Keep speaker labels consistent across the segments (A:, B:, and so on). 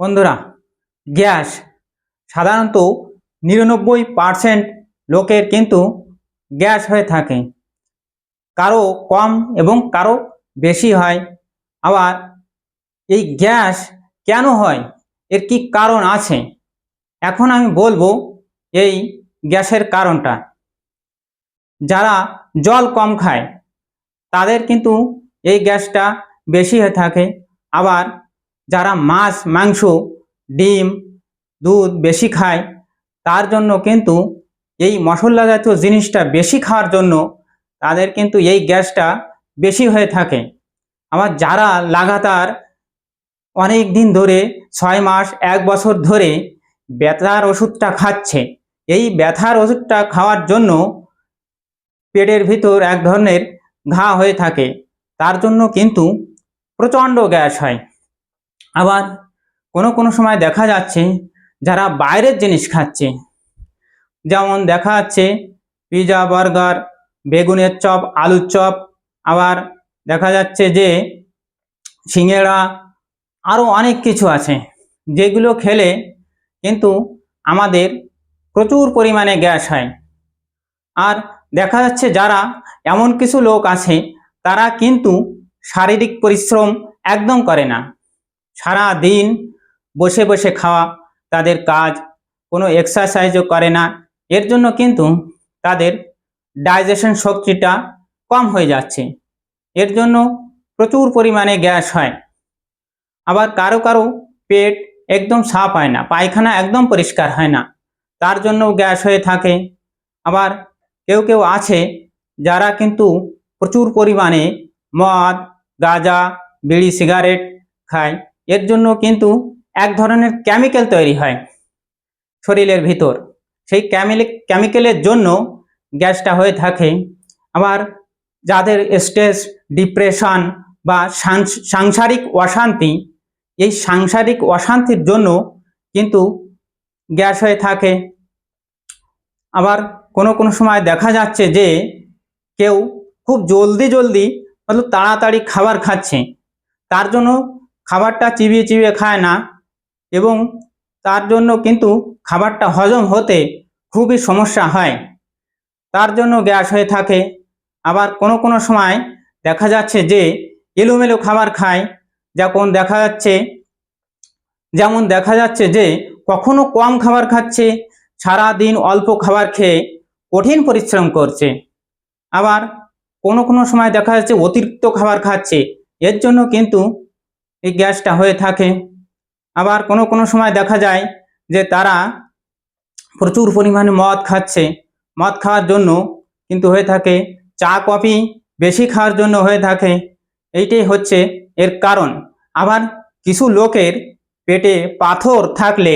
A: বন্ধুরা, গ্যাস সাধারণত নিরানব্বই পার্সেন্ট লোকের কিন্তু গ্যাস হয়ে থাকে। কারও কম এবং কারও বেশি হয়। আবার এই গ্যাস কেন হয়? এর কি কারণ আছে? এখন আমি বলব এই গ্যাসের কারণটা। যারা জল কম খায়, তাদের কিন্তু এই গ্যাসটা বেশি হয়ে থাকে। আবার যারা মাছ, মাংস, ডিম, দুধ বেশি খায়, তার জন্য কিন্তু এই মশলা জাতীয় জিনিসটা বেশি খাওয়ার জন্য তাদের কিন্তু এই গ্যাসটা বেশি হয়ে থাকে। আবার যারা লাগাতার অনেক দিন ধরে, ছয় মাস, এক বছর ধরে ব্যথার ওষুধটা খাচ্ছে, এই ব্যথার ওষুধটা খাওয়ার জন্য পেটের ভিতর এক ধরনের ঘা হয়ে থাকে, তার জন্য কিন্তু প্রচণ্ড গ্যাস হয়। আবার কোনো কোনো সময় দেখা যাচ্ছে যারা বাইরের জিনিস খাচ্ছে। যেমন দেখা যাচ্ছে পিৎজা বার্গার, বেগুনের চপ, আলুর চপ, আবার দেখা যাচ্ছে যে সিঙেড়া আরও অনেক কিছু আছে। যেগুলো খেলে কিন্তু আমাদের প্রচুর পরিমাণে গ্যাস হয়। আর দেখা যাচ্ছে যারা এমন কিছু লোক আছে, তারা কিন্তু শারীরিক পরিশ্রম একদম করে না। সারা দিন বসে বসে খাওয়া তাদের কাজ, কোনো এক্সারসাইজও করে না। এর জন্য কিন্তু তাদের ডাইজেশন শক্তিটা কম হয়ে যাচ্ছে। এর জন্য প্রচুর পরিমাণে গ্যাস হয়। আবার কারও কারও পেট একদম সাফ হয় না, পায়খানা একদম পরিষ্কার হয় না। তার জন্য গ্যাস হয়ে থাকে। আবার কেউ কেউ আছে যারা কিন্তু প্রচুর পরিমাণে মদ, গাঁজা, বিড়ি, সিগারেট খায়। এর জন্য কিন্তু এক ধরনের কেমিক্যাল তৈরি হয় শরীরের ভিতর। সেই কেমিক্যালের জন্য গ্যাসটা হয়ে থাকে আবার যাদের স্ট্রেস ডিপ্রেশন বা সাংসারিক অশান্তি, এই সাংসারিক অশান্তির জন্য কিন্তু গ্যাস হয়ে থাকে। আবার কোনো কোনো সময় দেখা যাচ্ছে যে কেউ খুব জলদি জলদি মতলব তাড়াতাড়ি খাবার খাচ্ছে। তার জন্য খাবারটা চিবিয়ে চিবিয়ে খায় না এবং তার জন্য কিন্তু খাবারটা হজম হতে খুবই সমস্যা হয়। তার জন্য গ্যাস হয়ে থাকে। আবার কোনো কোনো সময় দেখা যাচ্ছে যে এলোমেলো খাবার খায়। যখন দেখা যাচ্ছে, যেমন দেখা যাচ্ছে যে কখনো কম খাবার খাচ্ছে সারা দিন অল্প খাবার খেয়ে কঠিন পরিশ্রম করছে। আবার কোনো কোনো সময় দেখা যাচ্ছে অতিরিক্ত খাবার খাচ্ছে। এর জন্য কিন্তু এই গ্যাসটা হয়ে থাকে। আবার কোনো কোনো সময় দেখা যায় যে তারা প্রচুর পরিমাণে মদ খাচ্ছে। মদ খাওয়ার জন্য কিন্তু হয়ে থাকে, চা, কফি বেশি খাওয়ার জন্য হয়ে থাকে। এইটাই হচ্ছে এর কারণ। আবার কিছু লোকের পেটে পাথর থাকলে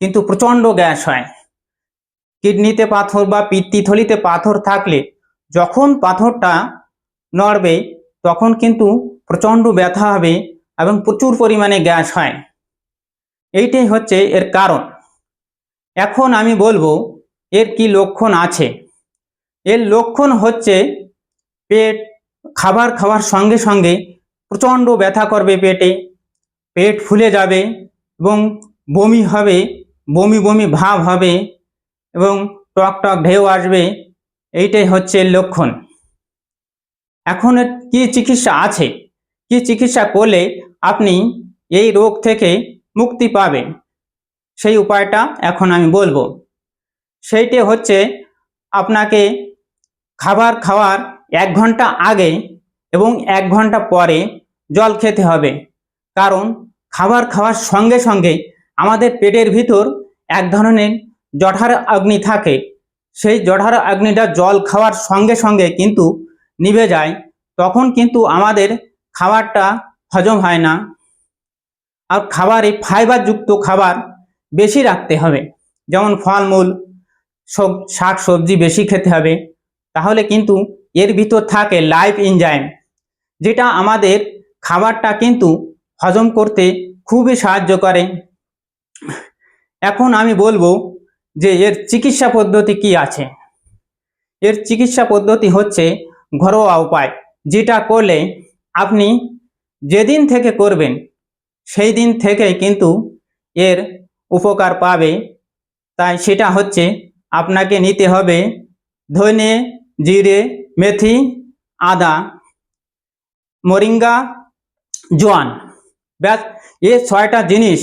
A: কিন্তু প্রচণ্ড গ্যাস হয়। কিডনিতে পাথর বা পিত্তিথলিতে পাথর থাকলে যখন পাথরটা নড়বে, তখন কিন্তু প্রচণ্ড ব্যথা হবে। এবং প্রচুর পরিমাণে গ্যাস হয়। এইটাই হচ্ছে এর কারণ। এখন আমি বলব, এর কি লক্ষণ আছে? এর লক্ষণ হচ্ছে পেট, খাবার খাওয়ার সঙ্গে সঙ্গে প্রচণ্ড ব্যথা করবে পেটে, পেট ফুলে যাবে এবং বমি হবে, বমি বমি ভাব হবে এবং টক টক ঢেউ আসবে। এইটাই হচ্ছে লক্ষণ। এখন কি চিকিৎসা আছে? কি চিকিৎসা করলে আপনি এই রোগ থেকে মুক্তি পাবেন? সেই উপায়টা এখন আমি বলব। সেইটি হচ্ছে আপনাকে খাবার খাওয়ার এক ঘণ্টা আগে এবং এক ঘণ্টা পরে জল খেতে হবে। কারণ খাবার খাওয়ার সঙ্গে সঙ্গে আমাদের পেটের ভিতর এক ধরনের জঠার অগ্নি থাকে। সেই জঠার অগ্নিটা জল খাওয়ার সঙ্গে সঙ্গে কিন্তু নিভে যায়। তখন কিন্তু আমাদের খাবারটা হজম হয় না। আর খাবারে ফাইবারযুক্ত খাবার বেশি রাখতে হবে। যেমন ফলমূল, সব শাক সবজি বেশি খেতে হবে। তাহলে কিন্তু এর ভিতর থাকে লাইফ এনজাইম যেটা আমাদের খাবারটা কিন্তু হজম করতে খুবই সাহায্য করে। এখন আমি বলব যে এর চিকিৎসা পদ্ধতি কি আছে? এর চিকিৎসা পদ্ধতি হচ্ছে ঘরোয়া উপায়, যেটা করলে আপনি যেদিন থেকে করবেন সেই দিন থেকে কিন্তু এর উপকার পাবে। তাই সেটা হচ্ছে আপনাকে নিতে হবে ধনে, জিরে, মেথি, আদা, মরিঙ্গা, জোয়ান। ব্যাস, এই ছয়টা জিনিস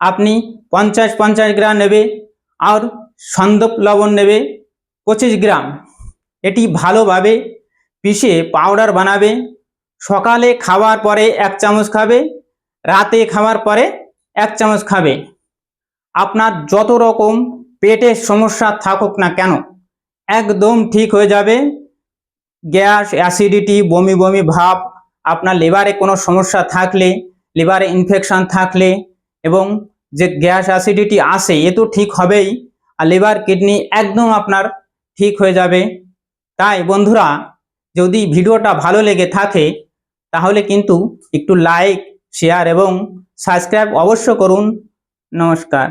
A: আপনি পঞ্চাশ পঞ্চাশ গ্রাম নেবে আর সন্দপ লবণ নেবে পঁচিশ গ্রাম। এটি ভালোভাবে পিষে পাউডার বানাবে। সকালে খাওয়ার পরে এক চামচ খাবে, রাতে খাওয়ার পরে এক চামচ খাবে। আপনার যত রকম পেটের সমস্যা থাকুক না কেন, একদম ঠিক হয়ে যাবে। গ্যাস, অ্যাসিডিটি, বমি বমি ভাব, আপনার লিভারে কোনো সমস্যা থাকলে, লিভারে ইনফেকশান থাকলে এবং যে গ্যাস, অ্যাসিডিটি আসে এ তো ঠিক হবেই, আর লিভার, কিডনি একদম আপনার ঠিক হয়ে যাবে। তাই বন্ধুরা, যদি ভিডিওটা ভালো লেগে থাকে তাহলে কিন্তু একটু লাইক শেয়ার এবং সাবস্ক্রাইব অবশ্য করুন। নমস্কার।